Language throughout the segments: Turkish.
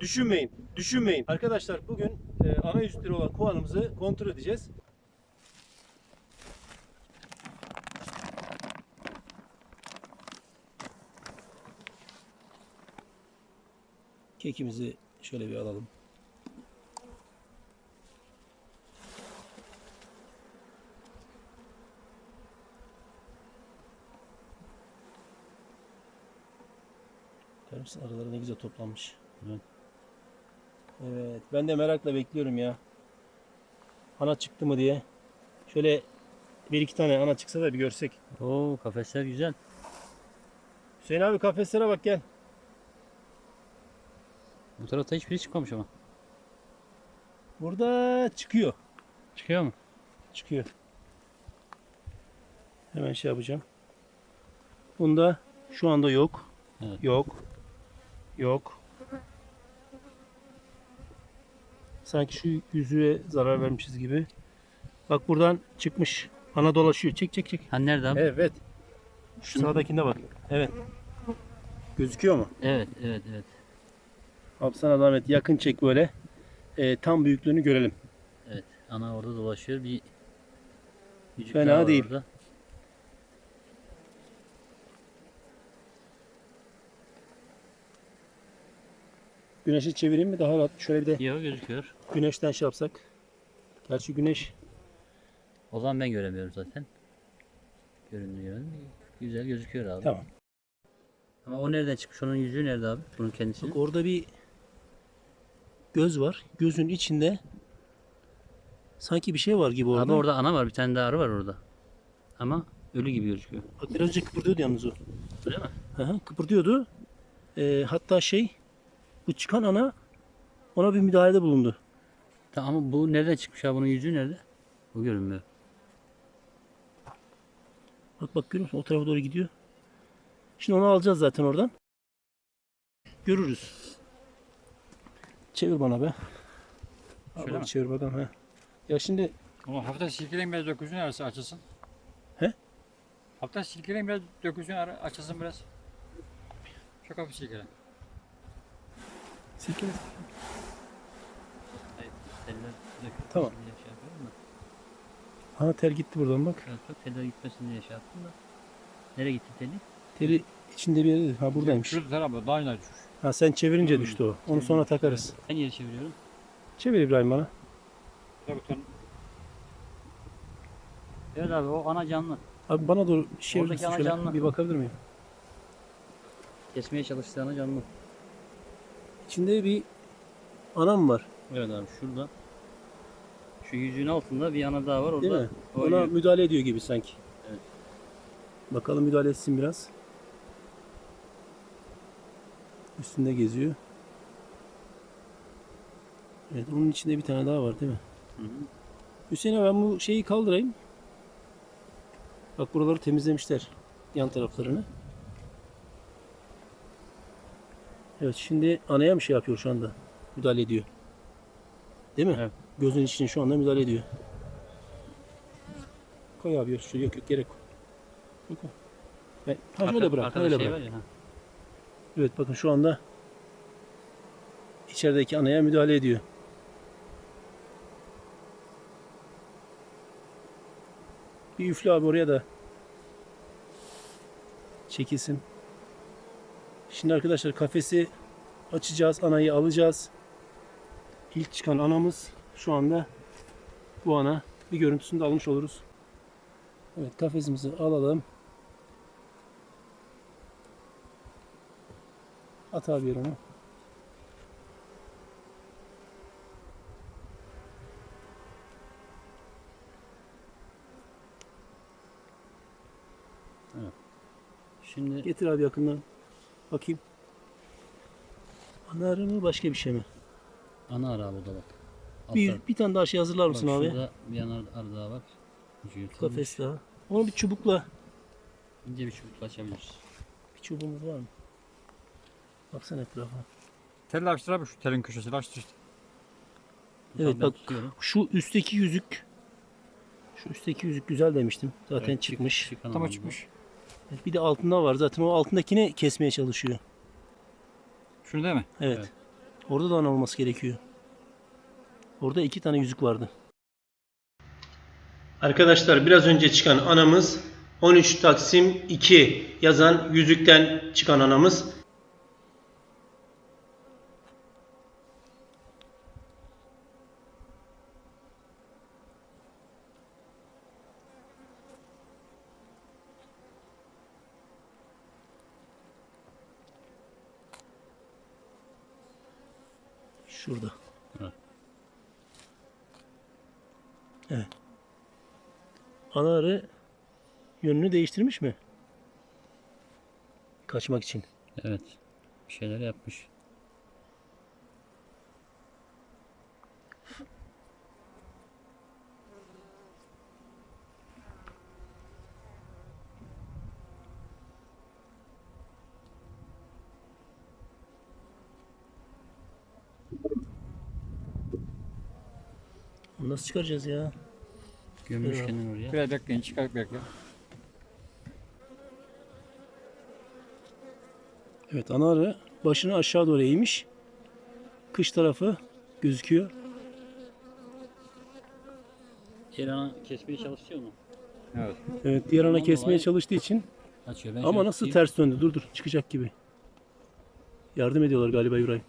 düşünmeyin, düşünmeyin. Arkadaşlar bugün e, ana yüzleri olan kovanımızı kontrol edeceğiz. Kekimizi şöyle bir alalım. Görüyor musun? Araları ne güzel toplanmış. Evet. Evet. Ben de merakla bekliyorum ya. Ana çıktı mı diye. Şöyle bir iki tane ana çıksa da bir görsek. Oo kafesler güzel. Hüseyin abi kafeslere bak gel. Bu tarafta hiçbiri çıkmamış ama. Burada çıkıyor. Çıkıyor mu? Çıkıyor. Hemen şey yapacağım. Bunda şu anda yok. Evet. Yok. Yok. Sanki şu yüzüğe zarar vermişiz gibi. Bak buradan çıkmış. Ana dolaşıyor. Çek çek çek. Ha nerede abi? Evet. Şu sağdakinde bak. Evet. Gözüküyor mu? Evet, evet, evet. Abi sana zahmet yakın çek böyle. Ee, tam büyüklüğünü görelim. Evet. Ana orada dolaşıyor. Bir yüzük Fena daha var değil. Orada. Güneşi çevireyim mi daha rahat? Şöyle bir de Yok gözüküyor. güneşten şey yapsak. Gerçi güneş O zaman ben göremiyorum zaten. Görünüyor. Güzel gözüküyor abi. tamam. Ama o nereden çıkmış? Onun yüzüğü nerede abi? Bunun kendisi. Bak orada bir göz var. Gözün içinde sanki bir şey var gibi orada. Abi orada ana var. Bir tane daha arı var orada. Ama ölü gibi gözüküyor. Bak biraz önce kıpırdıyordu yalnız o. Öyle mi? Hı hı, kıpırdıyordu. Ee, hatta şey bu çıkan ana ona bir müdahalede bulundu. Tamam ama bu nereden çıkmış abi? Bunun yüzüğü nerede? Bu görünmüyor. Bak bak görüyor musun? O tarafa doğru gidiyor. Şimdi onu alacağız zaten oradan. Görürüz. Çevir bana be. Şöyle mi? çevir bakalım. He. Ya şimdi Ama hafta silkeleyin biraz dökülsün arası açılsın. He? Hafta silkeleyin biraz dökülsün ara açılsın biraz. Çok hafif silkele. Teller dökülmesin Tamam. şey yapıyorum da. Ha ter gitti buradan bak. Biraz çok teller gitmesin diye şey yaptım da. Nereye gitti teli? Teri içinde bir yerde. Ha buradaymış. Şurada tarafı daha düşmüş. Ha sen çevirince düştü o. Onu sonra takarız. Ben yeri çeviriyorum. Çevir İbrahim bana. Evet abi o ana canlı. Abi bana doğru şey Oradaki ana şöyle canlı. bir bakabilir miyim? Kesmeye çalıştığı ana canlı. İçinde bir anam var. Evet abi şurada. Şu yüzüğün altında bir ana daha var orada. Değil mi? Ona oynuyor. müdahale ediyor gibi sanki. Evet. Bakalım müdahale etsin biraz. Üstünde geziyor. Evet onun içinde bir tane daha var değil mi? Hı hı. Hüseyin abi ben bu şeyi kaldırayım. Bak buraları temizlemişler. Yan taraflarını. Evet şimdi anaya mı şey yapıyor şu anda? Müdahale ediyor. Değil mi? Evet. Gözün içine şu anda müdahale ediyor. Koy abi şuraya yok yok gerek yok. Yok, yok. Ben, ha şöyle bırak, öyle şey bırak. ya. Evet bakın şu anda içerideki anaya müdahale ediyor. Bir üfle abi oraya da çekilsin. Şimdi arkadaşlar kafesi açacağız, anayı alacağız. İlk çıkan anamız şu anda bu ana. Bir görüntüsünü de almış oluruz. Evet kafesimizi alalım. At abi yere onu. Şimdi Getir abi yakından. Bakayım. Ana arı mı başka bir şey mi? ana ara bu da bak. Bir, Altta- bir tane daha şey hazırlar bak mısın abi? Şurada bir ana arı daha yırtılmış. Kafes daha. Onu bir çubukla. İnce bir çubukla açabiliriz. Bir çubuğumuz var mı? Baksana etrafa. Telli açtır abi şu telin köşesini açtır işte. Evet bak tutuyorum. şu üstteki yüzük. Şu üstteki yüzük güzel demiştim. Zaten Evet, çık- çıkmış. çıkan Tam ana bu. çıkmış. Bir de altında var zaten o altındakini kesmeye çalışıyor. Şunu değil mi? Evet. Evet. Orada da ana olması gerekiyor. Orada iki tane yüzük vardı. Arkadaşlar biraz önce çıkan anamız 13 Taksim 2 yazan yüzükten çıkan anamız. Şurada. Evet. Evet. Ana arı yönünü değiştirmiş mi? Kaçmak için. Evet. Bir şeyler yapmış. Onu nasıl çıkaracağız ya? Gömmüş Evet. kendini oraya. Biraz bekleyin çıkar bekle. Evet ana arı başını aşağı doğru eğmiş. Kış tarafı gözüküyor. Diğer ana kesmeye çalışıyor mu? Evet. Evet diğer ana kesmeye çalıştığı için Açıyor. Ben ama nasıl ters döndü dur dur çıkacak gibi. Yardım ediyorlar galiba İbrahim.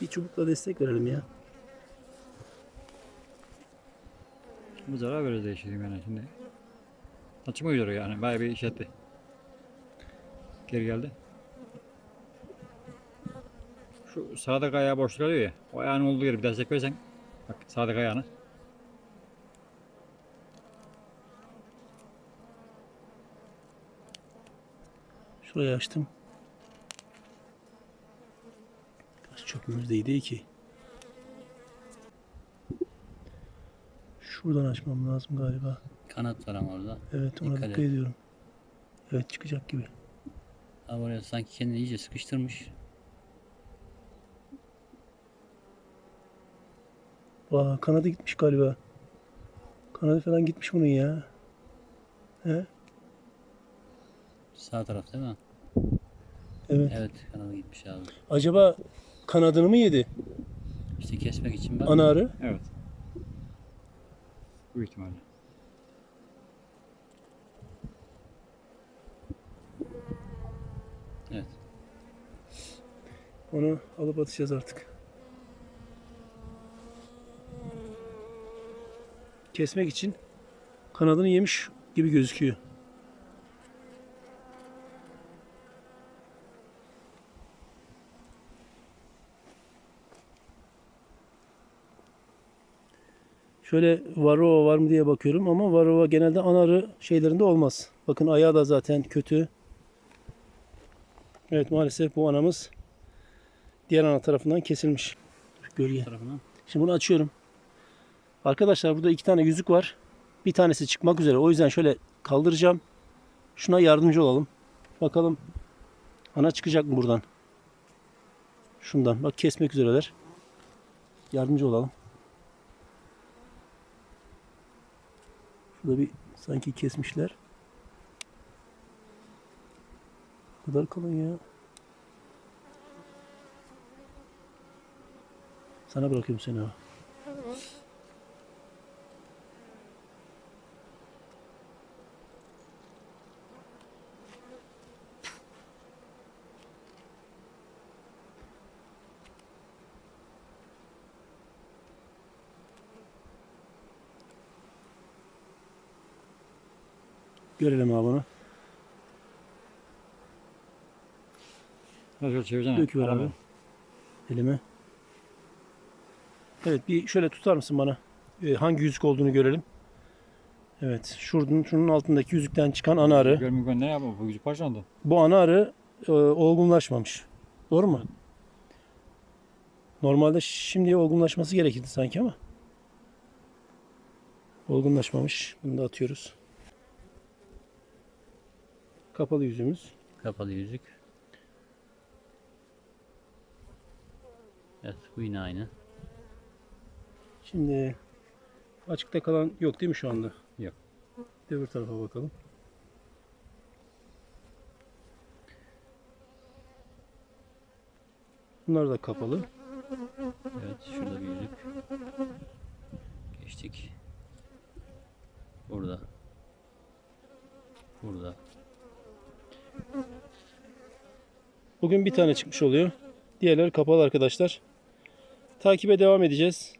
Bir çubukla destek verelim ya. Bu zarar verir değiştireyim yani şimdi. Açma üzere yani bayağı bir iş etti. Geri geldi. Şu sağdaki ayağı boşluk alıyor ya. O ayağın olduğu yeri bir destek versen. Bak sağdaki ayağını. Şurayı açtım. Biraz çöpümüz değdi ki. Şuradan açmam lazım galiba. Kanat var ama orada. Evet ona Dikkat dikkat, et. ediyorum. Evet çıkacak gibi. Ama oraya sanki kendini iyice sıkıştırmış. Vaa kanadı gitmiş galiba. Kanadı falan gitmiş bunun ya. He? Sağ taraf değil mi? Evet. Evet kanadı gitmiş abi. Acaba kanadını mı yedi İşte kesmek için bak. ana arı? Evet. Bu ihtimalle. Evet. Onu alıp atacağız artık. Kesmek için kanadını yemiş gibi gözüküyor. Şöyle varroa var mı diye bakıyorum ama varroa genelde anarı şeylerinde olmaz. Bakın ayağı da zaten kötü. Evet maalesef bu anamız diğer ana tarafından kesilmiş. Gölge. Şimdi bunu açıyorum. Arkadaşlar burada iki tane yüzük var. Bir tanesi çıkmak üzere. O yüzden şöyle kaldıracağım. Şuna yardımcı olalım. Bakalım ana çıkacak mı buradan? Şundan. Bak kesmek üzereler. Yardımcı olalım. Şurada bir sanki kesmişler. Ne kadar kalın ya. Sana bırakıyorum seni ha. Görelim abi bunu. Biraz şöyle çevirsene. Döküver abi. Elime. Evet bir şöyle tutar mısın bana? Ee, hangi yüzük olduğunu görelim. Evet. Şuradan, şunun altındaki yüzükten çıkan ana arı. Görmüyor ben ne yapayım? Bu yüzü parçalandı. Bu ana arı e, olgunlaşmamış. Doğru mu? Normalde şimdiye olgunlaşması gerekirdi sanki ama. Olgunlaşmamış. Bunu da atıyoruz. Kapalı yüzümüz. Kapalı yüzük. Evet bu yine aynı. Şimdi Açıkta kalan yok değil mi şu anda? Yok. Öbür tarafa bakalım. Bunlar da kapalı. Evet şurada bir yüzük. Geçtik. Burada. Burada. Bugün bir tane çıkmış oluyor. Diğerleri kapalı arkadaşlar. Takibe devam edeceğiz.